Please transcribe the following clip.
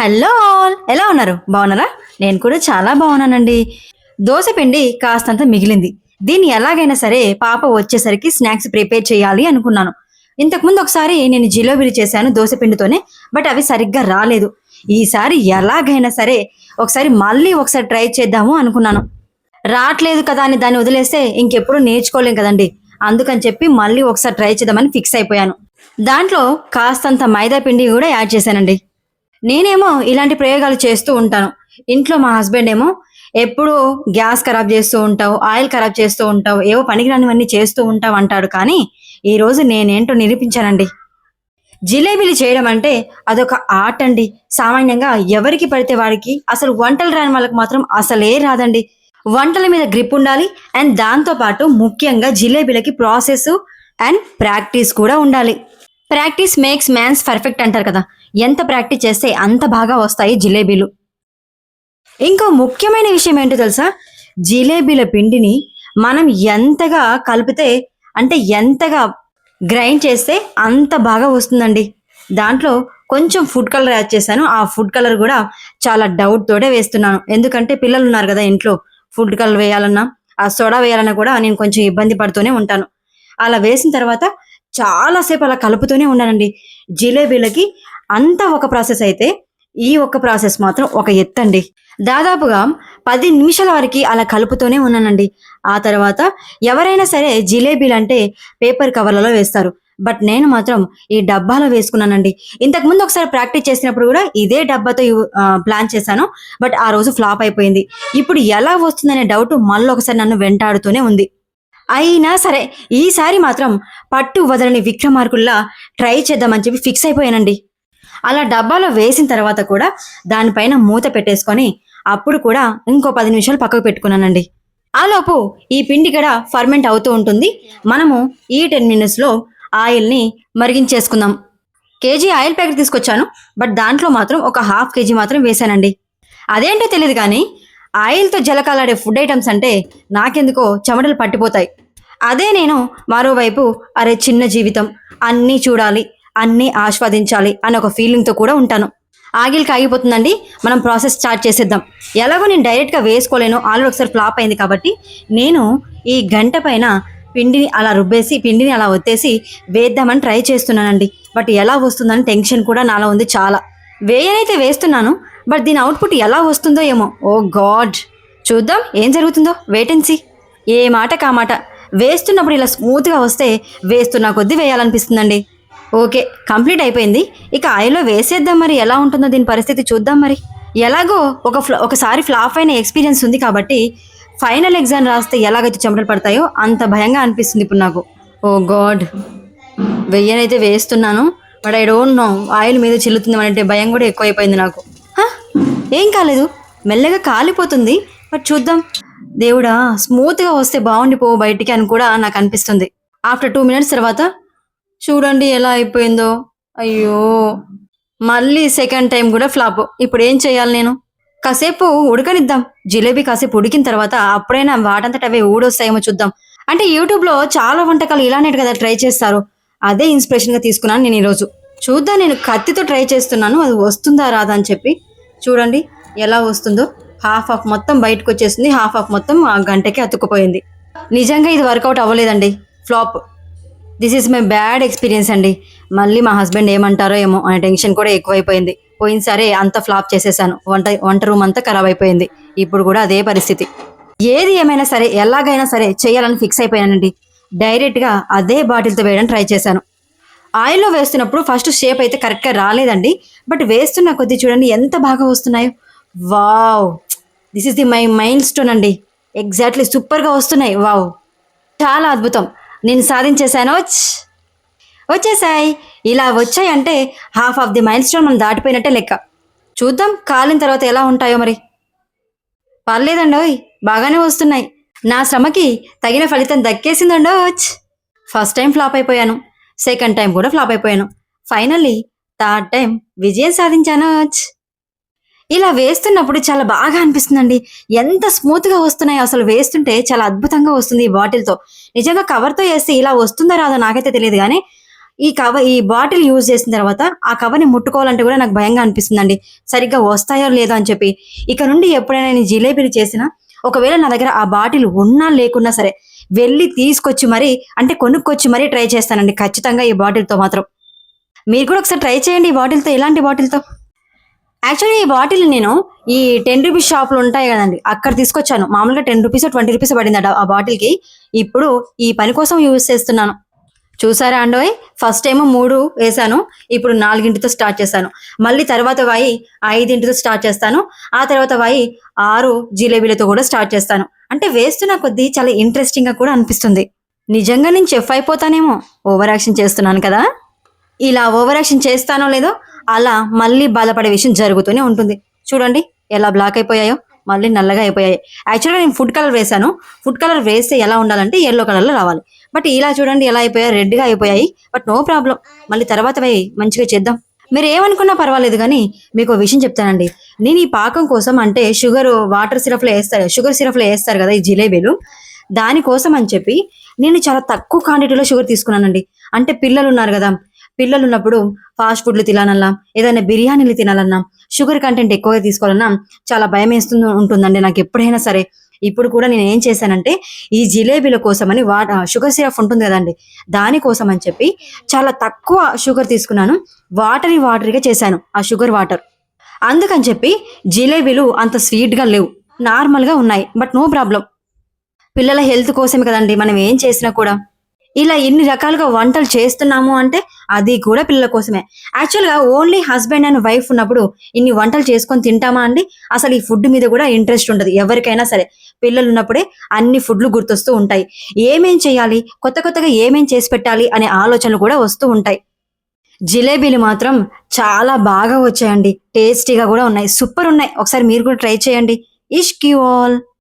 Hello all. ఎలా ఉన్నారు? బాగున్నారా? నేను కూడా చాలా బాగున్నానండి. దోశ పిండి కాస్తంత మిగిలింది. దీన్ని ఎలాగైనా సరే పాప వచ్చేసరికి స్నాక్స్ ప్రిపేర్ చేయాలి అనుకున్నాను. ఇంతకుముందు ఒకసారి నేను జిలోబీలు చేశాను దోశ పిండితోనే బట్ అవి సరిగ్గా రాలేదు. ఈసారి ఎలాగైనా సరే ఒకసారి మళ్ళీ ఒకసారి ట్రై చేద్దాము అనుకున్నాను. రావట్లేదు కదా అని దాన్ని వదిలేస్తే ఇంకెప్పుడు నేర్చుకోలేం కదండి. అందుకని చెప్పి మళ్ళీ ఒకసారి ట్రై చేద్దామని ఫిక్స్ అయిపోయాను. దాంట్లో కాస్తంత మైదా పిండి కూడా యాడ్ చేశానండి. నేనేమో ఇలాంటి ప్రయోగాలు చేస్తూ ఉంటాను. ఇంట్లో మా హస్బెండ్ ఏమో ఎప్పుడు గ్యాస్ ఖరాబ్ చేస్తూ ఉంటావు ఆయిల్ ఖరాబ్ చేస్తూ ఉంటావు ఏవో పనికిరానివన్నీ చేస్తూ ఉంటావు అంటాడు కానీ ఈరోజు నేనేంటో నిరూపించానండి. జిలేబీలు చేయడం అంటే అదొక ఆర్ట్ అండి. సామాన్యంగా ఎవరికి పడితే వాడికి అసలు వంటలు రాని వాళ్ళకి మాత్రం అసలే రాదండి. వంటల మీద గ్రిప్ ఉండాలి అండ్ దాంతో పాటు ముఖ్యంగా జిలేబీలకి ప్రాసెస్ అండ్ ప్రాక్టీస్ కూడా ఉండాలి. ప్రాక్టీస్ మేక్స్ మ్యాన్స్ పర్ఫెక్ట్ అంటారు కదా. ఎంత ప్రాక్టీస్ చేస్తే అంత బాగా వస్తాయి జిలేబీలు. ఇంకో ముఖ్యమైన విషయం ఏంటో తెలుసా? జిలేబీల పిండిని మనం ఎంతగా కలిపితే అంటే ఎంతగా గ్రైండ్ చేస్తే అంత బాగా వస్తుందండి. దాంట్లో కొంచెం ఫుడ్ కలర్ యాడ్ చేశాను. ఆ ఫుడ్ కలర్ కూడా చాలా డౌట్ తోడే వేస్తున్నాను. ఎందుకంటే పిల్లలు ఉన్నారు కదా ఇంట్లో ఫుడ్ కలర్ వేయాలన్నా ఆ సోడా వేయాలన్నా కూడా నేను కొంచెం ఇబ్బంది పడుతూనే ఉంటాను. అలా వేసిన తర్వాత చాలాసేపు అలా కలుపుతూనే ఉన్నానండి. జిలేబీలకి అంతా ఒక ప్రాసెస్ అయితే ఈ ఒక్క ప్రాసెస్ మాత్రం ఒక ఎత్తండి. దాదాపుగా పది నిమిషాల వరకు అలా కలుపుతూనే ఉన్నానండి. ఆ తర్వాత ఎవరైనా సరే జిలేబీలు అంటే పేపర్ కవర్లలో వేస్తారు. బట్ నేను మాత్రం ఈ డబ్బాలో వేసుకున్నానండి. ఇంతకు ముందు ఒకసారి ప్రాక్టీస్ చేసినప్పుడు కూడా ఇదే డబ్బాతో ప్లాన్ చేశాను. బట్ ఆ రోజు ఫ్లాప్ అయిపోయింది. ఇప్పుడు ఎలా వస్తుందనే డౌట్ మళ్ళీ ఒకసారి నన్ను వెంటాడుతూనే ఉంది. అయినా సరే ఈసారి మాత్రం పట్టు వదలని విక్రమార్కుల్లా ట్రై చేద్దామని చెప్పి ఫిక్స్ అయిపోయానండి. అలా డబ్బాలో వేసిన తర్వాత కూడా దానిపైన మూత పెట్టేసుకొని అప్పుడు కూడా ఇంకో పది నిమిషాలు పక్కకు పెట్టుకున్నానండి. ఆలోపు ఈ పిండి కూడా ఫర్మెంట్ అవుతూ ఉంటుంది. మనము ఈ టెన్ మినిట్స్లో ఆయిల్ని మరిగించేసుకుందాం. కేజీ ఆయిల్ ప్యాకెట్ తీసుకొచ్చాను. బట్ దాంట్లో మాత్రం ఒక హాఫ్ కేజీ మాత్రం వేశానండి. అదేంటో తెలియదు కానీ ఆయిల్తో జలకాలాడే ఫుడ్ ఐటమ్స్ అంటే నాకెందుకో చెమటలు పట్టిపోతాయి. అదే నేను మరోవైపు అరే చిన్న జీవితం అన్నీ చూడాలి అన్నీ ఆస్వాదించాలి అనే ఒక ఫీలింగ్తో కూడా ఉంటాను. ఆగిల్ కాగిపోతుందండి మనం ప్రాసెస్ స్టార్ట్ చేసేద్దాం. ఎలాగో నేను డైరెక్ట్గా వేసుకోలేను ఆల్రెడీ ఒకసారి ఫ్లాప్ అయింది కాబట్టి నేను ఈ గంట పైన పిండిని అలా రుబ్బేసి పిండిని అలా ఒత్తేసి వేద్దామని ట్రై చేస్తున్నానండి. బట్ ఎలా వస్తుందని టెన్షన్ కూడా నాలో ఉంది చాలా. వేయనైతే వేస్తున్నాను బట్ దీని అవుట్పుట్ ఎలా వస్తుందో ఏమో? Oh ఓ గాడ్ చూద్దాం ఏం జరుగుతుందో? వేటెన్సీ ఏ మాట కా మాట. వేస్తున్నప్పుడు ఇలా స్మూత్గా వస్తే వేస్తున్న కొద్దీ వేయాలనిపిస్తుందండి. ఓకే కంప్లీట్ అయిపోయింది. ఇక ఆయిల్లో వేసేద్దాం మరి. ఎలా ఉంటుందో దీని పరిస్థితి చూద్దాం మరి. ఎలాగో ఒక ఫ్ల ఒకసారి ఫ్లాప్ అయిన ఎక్స్పీరియన్స్ ఉంది కాబట్టి ఫైనల్ ఎగ్జామ్ రాస్తే ఎలాగైతే చెమటలు పడతాయో అంత భయంగా అనిపిస్తుంది ఇప్పుడు నాకు. Oh ఓ గాడ్ వెయ్యనైతే వేస్తున్నాను. But I don't know oil మీద చిల్లుతుంది అంటే భయం కూడా ఎక్కువైపోయింది నాకు. ఏం కాలేదు మెల్లగా కాలిపోతుంది. బట్ చూద్దాం. దేవుడా స్మూత్గా వస్తే బాగుండిపో బయటికి అని కూడా నాకు అనిపిస్తుంది. ఆఫ్టర్ టూ మినిట్స్ తర్వాత చూడండి ఎలా అయిపోయిందో. అయ్యో మళ్ళీ సెకండ్ టైం కూడా ఫ్లాప్. ఇప్పుడు ఏం చేయాలి నేను? కాసేపు ఉడకనిద్దాం. జిలేబీ కాసేపు ఉడికిన తర్వాత అప్పుడైనా వాటంతట అవే ఊడొస్తాయేమో చూద్దాం. అంటే యూట్యూబ్లో చాలా వంటకాలు ఇలానే కదా ట్రై చేస్తారు. అదే ఇన్స్పిరేషన్గా తీసుకున్నాను నేను ఈరోజు. చూద్దాం నేను కత్తితో ట్రై చేస్తున్నాను అది వస్తుందా రాదా అని చెప్పి. చూడండి ఎలా వస్తుందో. హాఫ్ ఆఫ్ మొత్తం బయటకు వచ్చేసింది హాఫ్ ఆఫ్ మొత్తం ఆ గంటకి అతుక్కుపోయింది. నిజంగా ఇది వర్కౌట్ అవ్వలేదండి flop. This is my bad experience అండి. మళ్ళీ మా హస్బెండ్ ఏమంటారో ఏమో అనే టెన్షన్ కూడా ఎక్కువైపోయింది. పోయినసారి అంత ఫ్లాప్ చేసేసాను వంట వంట రూమ్ అంతా ఖరాబ్ అయిపోయింది. ఇప్పుడు కూడా అదే పరిస్థితి. ఏది ఏమైనా సరే ఎలాగైనా సరే చేయాలని ఫిక్స్ అయిపోయానండి. డైరెక్ట్గా అదే బాటిల్తో వేయడం ట్రై చేశాను. ఆయిల్లో వేస్తున్నప్పుడు ఫస్ట్ షేప్ అయితే కరెక్ట్గా రాలేదండి. బట్ వేస్తున్న కొద్ది చూడండి ఎంత బాగా వస్తున్నాయో. Wow this is the my mind stone అండి ఎగ్జాక్ట్లీ సూపర్గా వస్తున్నాయి. వావ్ చాలా అద్భుతం. నేను సాధించేశాను. వచ్ వచ్చేసాయి ఇలా వచ్చాయంటే half of the milestone మనం దాటిపోయినట్టే లెక్క. చూద్దాం కాలిన తర్వాత ఎలా ఉంటాయో మరి. పర్లేదండోయ్ బాగానే వస్తున్నాయి. నా శ్రమకి తగిన ఫలితం దక్కేసిందండోచ్ ఫస్ట్ టైం ఫ్లాప్ అయిపోయాను. సెకండ్ టైం కూడా ఫ్లాప్ అయిపోయాను. ఫైనల్లీ థర్డ్ టైం విజయం సాధించాను ఇలా వేస్తున్నప్పుడు చాలా బాగా అనిపిస్తుందండి. ఎంత స్మూత్గా వస్తున్నాయో అసలు వేస్తుంటే చాలా అద్భుతంగా వస్తుంది ఈ బాటిల్తో నిజంగా కవర్తో వేస్తే ఇలా వస్తుందో రాదో నాకైతే తెలియదు కానీ ఈ కవర్ ఈ బాటిల్ యూజ్ చేసిన తర్వాత ఆ కవర్ని ముట్టుకోవాలంటే కూడా నాకు భయంగా అనిపిస్తుందండి. సరిగ్గా వస్తాయో లేదో అని చెప్పి. ఇక నుండి ఎప్పుడైనా నేను జిలేబీలు చేసినా ఒకవేళ నా దగ్గర ఆ బాటిల్ ఉన్నా లేకున్నా సరే వెళ్ళి తీసుకొచ్చి మరీ అంటే కొనుక్కొచ్చి మరీ ట్రై చేస్తానండి. ఖచ్చితంగా ఈ బాటిల్తో మాత్రం. మీరు కూడా ఒకసారి ట్రై చేయండి ఈ బాటిల్తో ఎలాంటి బాటిల్తో. యాక్చువల్లీ ఈ బాటిల్ నేను ఈ టెన్ రూపీస్ షాప్లు ఉంటాయి కదండి అక్కడ తీసుకొచ్చాను. మామూలుగా టెన్ రూపీస్ ట్వంటీ రూపీస్ పడింది ఆ బాటిల్కి. ఇప్పుడు ఈ పని కోసం యూజ్ చేస్తున్నాను. చూసారా అండోయ్? ఫస్ట్ ఏమో మూడు వేసాను. ఇప్పుడు నాలుగింటితో స్టార్ట్ చేశాను. మళ్ళీ తర్వాత వాయి ఐదింటితో స్టార్ట్ చేస్తాను. ఆ తర్వాత వాయి ఆరు జిలేబీలతో కూడా స్టార్ట్ చేస్తాను. అంటే వేస్తున్న కొద్దీ చాలా ఇంట్రెస్టింగ్గా కూడా అనిపిస్తుంది. నిజంగా నేను చెఫ్ అయిపోతానేమో? ఓవర్ యాక్షన్ చేస్తున్నాను కదా? ఇలా ఓవర్ యాక్షన్ చేస్తానో లేదో అలా మళ్ళీ బాధపడే విషయం జరుగుతూనే ఉంటుంది. చూడండి ఎలా బ్లాక్ అయిపోయాయో. మళ్ళీ నల్లగా అయిపోయాయి. యాక్చువల్గా నేను ఫుడ్ కలర్ వేసాను ఫుడ్ కలర్ వేస్తే ఎలా ఉండాలంటే ఎల్లో కలర్లో రావాలి. బట్ ఇలా చూడండి ఎలా అయిపోయాయి? రెడ్గా అయిపోయాయి. బట్ నో ప్రాబ్లం మళ్ళీ తర్వాత పోయి మంచిగా చేద్దాం. మీరు ఏమనుకున్నా పర్వాలేదు కానీ మీకు విషయం చెప్తానండి. నేను ఈ పాకం కోసం అంటే షుగర్ వాటర్ సిరప్లో వేస్తారు. షుగర్ సిరప్లో వేస్తారు కదా ఈ జిలేబీలు. దానికోసం అని చెప్పి నేను చాలా తక్కువ క్వాంటిటీలో షుగర్ తీసుకున్నానండి. అంటే పిల్లలు ఉన్నారు కదా. పిల్లలు ఉన్నప్పుడు ఫాస్ట్ ఫుడ్లు తినాలన్నా ఏదైనా బిర్యానీలు తినాలన్నా షుగర్ కంటెంట్ ఎక్కువగా తీసుకోవాలన్నా చాలా భయం వేస్తుంది ఉంటుందండి. నాకు ఎప్పుడైనా సరే. ఇప్పుడు కూడా నేను ఏం చేశానంటే ఈ జిలేబీల కోసమని వా షుగర్ సిరప్ ఉంటుంది కదండి. దానికోసం అని చెప్పి చాలా తక్కువ షుగర్ తీసుకున్నాను. వాటరీ వాటరీగా చేశాను ఆ షుగర్ వాటర్. అందుకని చెప్పి జిలేబీలు అంత స్వీట్గా లేవు. నార్మల్గా ఉన్నాయి బట్ నో ప్రాబ్లం. పిల్లల హెల్త్ కోసమే కదండి మనం ఏం చేసినా కూడా. ఇలా ఇన్ని రకాలుగా వంటలు చేస్తున్నాము అంటే అది కూడా పిల్లల కోసమే. యాక్చువల్గా ఓన్లీ హస్బెండ్ అండ్ వైఫ్ ఉన్నప్పుడు ఇన్ని వంటలు చేసుకొని తింటామా అండి? అసలు ఈ ఫుడ్ మీద కూడా ఇంట్రెస్ట్ ఉండదు. ఎవరికైనా సరే. పిల్లలు ఉన్నప్పుడే అన్ని ఫుడ్లు గుర్తొస్తూ ఉంటాయి. ఏమేం చేయాలి? కొత్త కొత్తగా ఏమేం చేసి పెట్టాలి? అనే ఆలోచనలు కూడా వస్తూ ఉంటాయి. జిలేబీలు మాత్రం చాలా బాగా వచ్చాయండి. టేస్టీగా కూడా ఉన్నాయి. సూపర్ ఉన్నాయి. ఒకసారి మీరు కూడా ట్రై చేయండి. ఇష్ క్యూ ఆల్